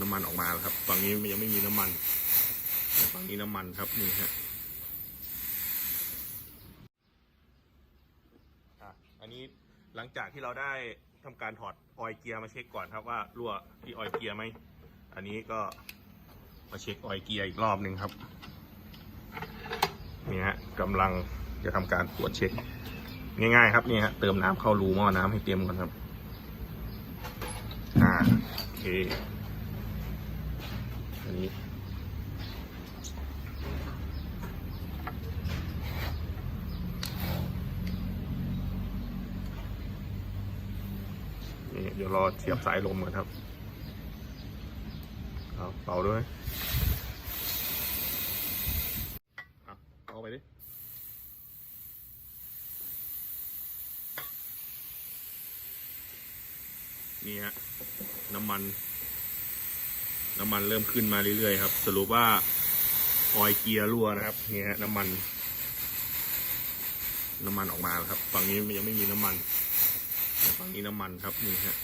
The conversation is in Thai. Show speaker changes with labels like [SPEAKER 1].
[SPEAKER 1] น้ำมันออกมาแล้วครับฝั่งนี้ยังไม่มีน้ำมันต่ฝั่งนี้น้ำมันครับนี่ฮะอันนี้หลังจากที่เราได้ทำการถอดออยเกียร์มาเช็คก่อนครับว่ารั่วที่ออยเกียร์ไหมอันนี้ก็มาเช็คออยเกียร์อีกรอบหนึ่งครับนี่ฮะกำลังจะทำการตรวจเช็ค ง่ายๆ ครับนี่ฮะเติมน้ำเข้ารูหม้อน้ำให้เต็มก่อนครับ อ่าโอเคันนี้ นี่เดี๋ยวรอเสียบสายลมก่อนครับเอาเป่าด้วยเอาไปดินี่ฮะน้ำมัน น้ำมันเริ่มขึ้นมาเรื่อยๆครับ สรุปว่าออยเกียร์รั่วนะครับนี่ฮะน้ำมัน น้ำมันออกมาแล้วครับ ฝั่งนี้ยังไม่มีน้ำมันฝั่งนี้น้ำมันครับนี่ฮะ